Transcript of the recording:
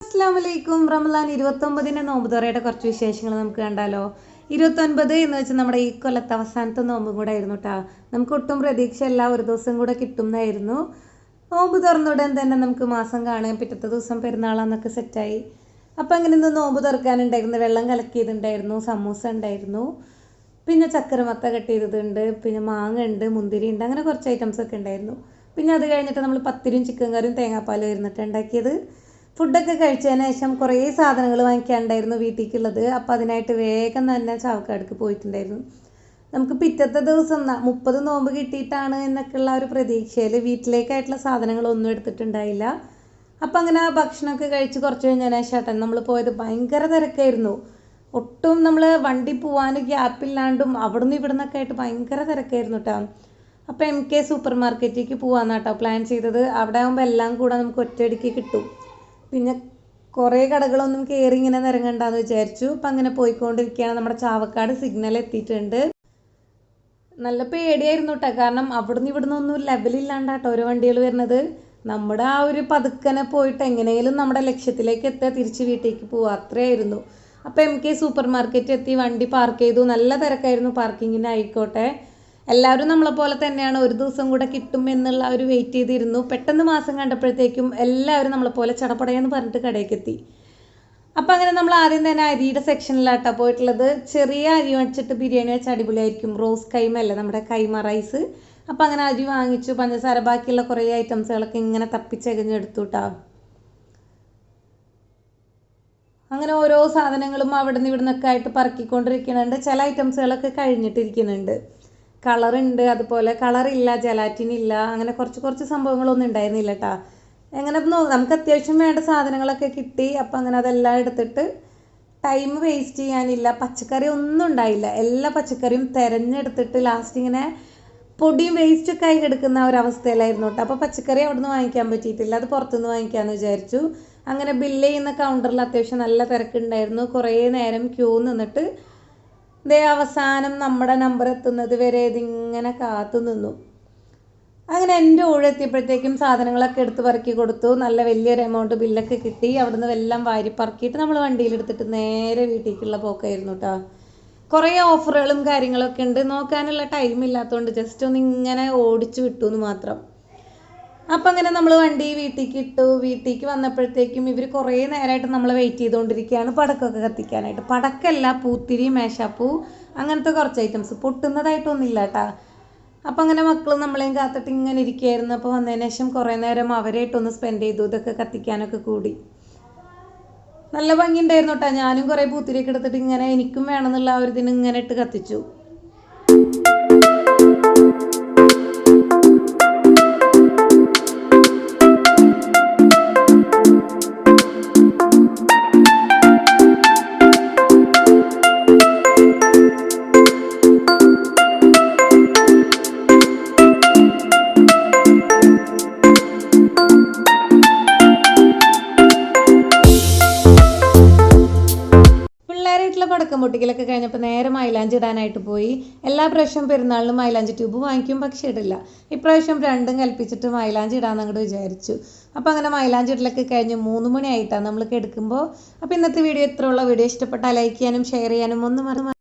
അസ്സാമലൈക്കും റമലാൻ ഇരുപത്തൊമ്പതിന് നോമ്പ് തുറയുടെ കുറച്ച് വിശേഷങ്ങൾ നമുക്ക് കണ്ടാലോ? ഇരുപത്തൊൻപത് എന്ന് വെച്ചാൽ നമ്മുടെ ഈ കൊല്ലത്തെ അവസാനത്തെ നോമ്പും കൂടെ ആയിരുന്നു കേട്ടോ നമുക്ക് ഒട്ടും പ്രതീക്ഷയല്ല ഒരു ദിവസം കൂടെ കിട്ടുന്നതായിരുന്നു നോമ്പ് തുറന്നുടൻ തന്നെ നമുക്ക് മാസം കാണാൻ പിറ്റത്തെ ദിവസം പെരുന്നാളാന്നൊക്കെ സെറ്റായി അപ്പം അങ്ങനെ ഇന്ന് നോമ്പ് തുറക്കാനുണ്ടായിരുന്നു. വെള്ളം കലക്കിയതുണ്ടായിരുന്നു സമൂസ ഉണ്ടായിരുന്നു. പിന്നെ ചക്കരമത്ത കെട്ടിയതുണ്ട് പിന്നെ മാങ്ങ ഉണ്ട് മുന്തിരി ഉണ്ട് അങ്ങനെ കുറച്ച് ഐറ്റംസ് ഒക്കെ ഉണ്ടായിരുന്നു. പിന്നെ അത് കഴിഞ്ഞിട്ട് നമ്മൾ പത്തിരിയും ചിക്കൻ കറിയും തേങ്ങാപ്പാലും ഇരുന്നിട്ട് ഉണ്ടാക്കിയത്. ഫുഡൊക്കെ കഴിച്ചതിന് ശേഷം കുറേ സാധനങ്ങൾ വാങ്ങിക്കാനുണ്ടായിരുന്നു വീട്ടിലേക്കുള്ളത്. അപ്പോൾ അതിനായിട്ട് വേഗം തന്നെ ചാവക്കാടക്ക് പോയിട്ടുണ്ടായിരുന്നു. നമുക്ക് പിറ്റത്തെ ദിവസം മുപ്പത് നോമ്പ് കിട്ടിയിട്ടാണ് എന്നൊക്കെയുള്ള ഒരു പ്രതീക്ഷയിൽ വീട്ടിലേക്കായിട്ടുള്ള സാധനങ്ങളൊന്നും എടുത്തിട്ടുണ്ടായില്ല. അപ്പം അങ്ങനെ ആ ഭക്ഷണമൊക്കെ കഴിച്ച് കുറച്ച് കഴിഞ്ഞാൽ ശേഷം നമ്മൾ പോയത് ഭയങ്കര തിരക്കായിരുന്നു. ഒട്ടും നമ്മൾ വണ്ടി പോകാൻ ഗ്യാപ്പില്ലാണ്ടും അവിടുന്ന് ഇവിടുന്നൊക്കെ ആയിട്ട് ഭയങ്കര തിരക്കായിരുന്നു കേട്ടോ. അപ്പോൾ എം കെ സൂപ്പർ മാർക്കറ്റിലേക്ക് പോകാമെന്നാട്ടോ പ്ലാൻ ചെയ്തത്. അവിടെ ആകുമ്പോൾ എല്ലാം കൂടെ നമുക്ക് ഒറ്റയടിക്ക് കിട്ടും. പിന്നെ കുറേ കടകളൊന്നും കയറി ഇങ്ങനെ നിരങ്ങണ്ടെന്ന് വിചാരിച്ചു. അപ്പം അങ്ങനെ പോയിക്കൊണ്ടിരിക്കുകയാണ് നമ്മുടെ ചാവക്കാട് സിഗ്നൽ എത്തിയിട്ടുണ്ട്. നല്ല പേടിയായിരുന്നു കേട്ടോ കാരണം അവിടുന്ന് ഇവിടുന്ന് ഒന്നും ലെവലില്ലാണ്ടാട്ടോ ഓരോ വണ്ടികൾ വരുന്നത്. നമ്മുടെ ആ ഒരു പതുക്കനെ പോയിട്ട് എങ്ങനെയെങ്കിലും നമ്മുടെ ലക്ഷ്യത്തിലേക്ക് എത്തുക തിരിച്ച് വീട്ടിലേക്ക് പോവുക. അത്രയായിരുന്നു. അപ്പോൾ എം കെ സൂപ്പർ മാർക്കറ്റ് എത്തി വണ്ടി പാർക്ക് ചെയ്തു. നല്ല തിരക്കായിരുന്നു പാർക്കിങ്ങിന് ആയിക്കോട്ടെ എല്ലാവരും നമ്മളെ പോലെ തന്നെയാണ്. ഒരു ദിവസം കൂടെ കിട്ടും എന്നുള്ള ഒരു വെയിറ്റ് ചെയ്തിരുന്നു. പെട്ടെന്ന് മാസം കണ്ടപ്പോഴത്തേക്കും എല്ലാവരും നമ്മളെ പോലെ ചടപടയെന്ന് പറഞ്ഞിട്ട് കടയിലേക്ക് എത്തി. അപ്പം അങ്ങനെ നമ്മൾ ആദ്യം തന്നെ അരിയുടെ സെക്ഷനിലാട്ടാണ് പോയിട്ടുള്ളത്. ചെറിയ അരി വെച്ചിട്ട് ബിരിയാണി വെച്ച് അടിപൊളിയായിരിക്കും. റോസ് കൈമ അല്ലേ നമ്മുടെ കൈമ റൈസ് അപ്പം അങ്ങനെ അരി വാങ്ങിച്ചു. പഞ്ചസാര ബാക്കിയുള്ള കുറേ ഐറ്റംസുകളൊക്കെ ഇങ്ങനെ തപ്പിച്ചകഞ്ഞെടുത്തു കേട്ടോ അങ്ങനെ ഓരോ സാധനങ്ങളും അവിടെ നിന്ന് ഇവിടെ നിന്നൊക്കെ ആയിട്ട് പറക്കിക്കൊണ്ടിരിക്കുന്നുണ്ട് ചില ഐറ്റംസുകളൊക്കെ കഴിഞ്ഞിട്ടിരിക്കുന്നുണ്ട്. കളറുണ്ട് അതുപോലെ കളറില്ല ജലാറ്റിൻ ഇല്ല അങ്ങനെ കുറച്ച് കുറച്ച് സംഭവങ്ങളൊന്നും ഉണ്ടായിരുന്നില്ല കേട്ടോ എങ്ങനെ നമുക്ക് അത്യാവശ്യം വേണ്ട സാധനങ്ങളൊക്കെ കിട്ടി അപ്പം അങ്ങനെ അതെല്ലാം എടുത്തിട്ട് ടൈം വേസ്റ്റ് ചെയ്യാനില്ല പച്ചക്കറി ഒന്നും ഉണ്ടായില്ല. എല്ലാ പച്ചക്കറിയും തിരഞ്ഞെടുത്തിട്ട് ലാസ്റ്റ് ഇങ്ങനെ പൊടിയും വേസ്റ്റ് ഒക്കെ ആയി കിടക്കുന്ന ഒരവസ്ഥയിലായിരുന്നു കേട്ടോ അപ്പോൾ പച്ചക്കറി അവിടെ നിന്ന് വാങ്ങിക്കാൻ പറ്റിയിട്ടില്ല അത് പുറത്തുനിന്ന് വാങ്ങിക്കാമെന്ന് വിചാരിച്ചു. അങ്ങനെ ബില്ല് ചെയ്യുന്ന കൗണ്ടറിൽ അത്യാവശ്യം നല്ല തിരക്കുണ്ടായിരുന്നു. കുറേ നേരം ക്യൂ നിന്നിട്ട് ദേ അവസാനം നമ്മുടെ നമ്പർ എത്തുന്നത് വരെ ഇതിങ്ങനെ കാത്തു നിന്നു. അങ്ങനെ എന്റെ ഊഴ് എത്തിയപ്പോഴത്തേക്കും സാധനങ്ങളൊക്കെ എടുത്ത് പറക്കി കൊടുത്തു. നല്ല വലിയൊരു എമൗണ്ട് ബില്ലൊക്കെ കിട്ടി. അവിടുന്ന് എല്ലാം വാരി പറക്കിയിട്ട് നമ്മൾ വണ്ടിയിലെടുത്തിട്ട് നേരെ വീട്ടിലേക്കുള്ള പോക്കായിരുന്നു കേട്ടോ കുറേ ഓഫറുകളും കാര്യങ്ങളൊക്കെ ഉണ്ട്. നോക്കാനുള്ള ടൈം ഇല്ലാത്തതുകൊണ്ട് ജസ്റ്റ് ഒന്ന് ഇങ്ങനെ ഓടിച്ചു വിട്ടു എന്ന് മാത്രം. അപ്പം അങ്ങനെ നമ്മൾ വണ്ടി വീട്ടിലേക്ക് ഇട്ടു. വീട്ടിലേക്ക് വന്നപ്പോഴത്തേക്കും ഇവർ കുറേ നേരമായിട്ട് നമ്മൾ വെയിറ്റ് ചെയ്തുകൊണ്ടിരിക്കുകയാണ് പടക്കമൊക്കെ കത്തിക്കാനായിട്ട്. പടക്കല്ല പൂത്തിരി മേശാപ്പൂ അങ്ങനത്തെ കുറച്ച് ഐറ്റംസ് പൊട്ടുന്നതായിട്ടൊന്നുമില്ല കേട്ടാ അപ്പം അങ്ങനെ മക്കൾ നമ്മളെയും കാത്തിട്ട് ഇങ്ങനെ ഇരിക്കുകയായിരുന്നു അപ്പോൾ വന്നതിന് ശേഷം കുറേ നേരം അവരായിട്ടൊന്ന് സ്പെൻഡ് ചെയ്തു. ഇതൊക്കെ കത്തിക്കാനൊക്കെ കൂടി. നല്ല ഭംഗി ഉണ്ടായിരുന്നു കേട്ടോ ഞാനും കുറേ പൂത്തിരിയൊക്കെ എടുത്തിട്ട് ഇങ്ങനെ എനിക്കും വേണമെന്നുള്ള ആ ഒരു ഇതിന് ഇങ്ങനെ ഇട്ട് കത്തിച്ചു. പടക്കം പൊട്ടിക്കലൊക്കെ കഴിഞ്ഞപ്പോൾ നേരെ മൈലാഞ്ചി ഇടാനായിട്ട് പോയി. എല്ലാ പ്രാവശ്യം പെരുന്നാളിനും മൈലാഞ്ചി ട്യൂബ് വാങ്ങിക്കും പക്ഷേ ഇടില്ല. ഇപ്രാവശ്യം രണ്ടും കൽപ്പിച്ചിട്ട് മൈലാഞ്ചി ഇടാന്ന് അങ്ങോട്ട് വിചാരിച്ചു. അപ്പോൾ അങ്ങനെ മൈലാഞ്ചി ഇടലൊക്കെ കഴിഞ്ഞ് മൂന്ന് മണിയായിട്ടാണ് നമ്മൾ എടുക്കുമ്പോൾ അപ്പോൾ ഇന്നത്തെ വീഡിയോ ഇത്രയുള്ള വീഡിയോ ഇഷ്ടപ്പെട്ടാൽ ലൈക്ക് ചെയ്യാനും ഷെയർ ചെയ്യാനും ഒന്നും മറന്നു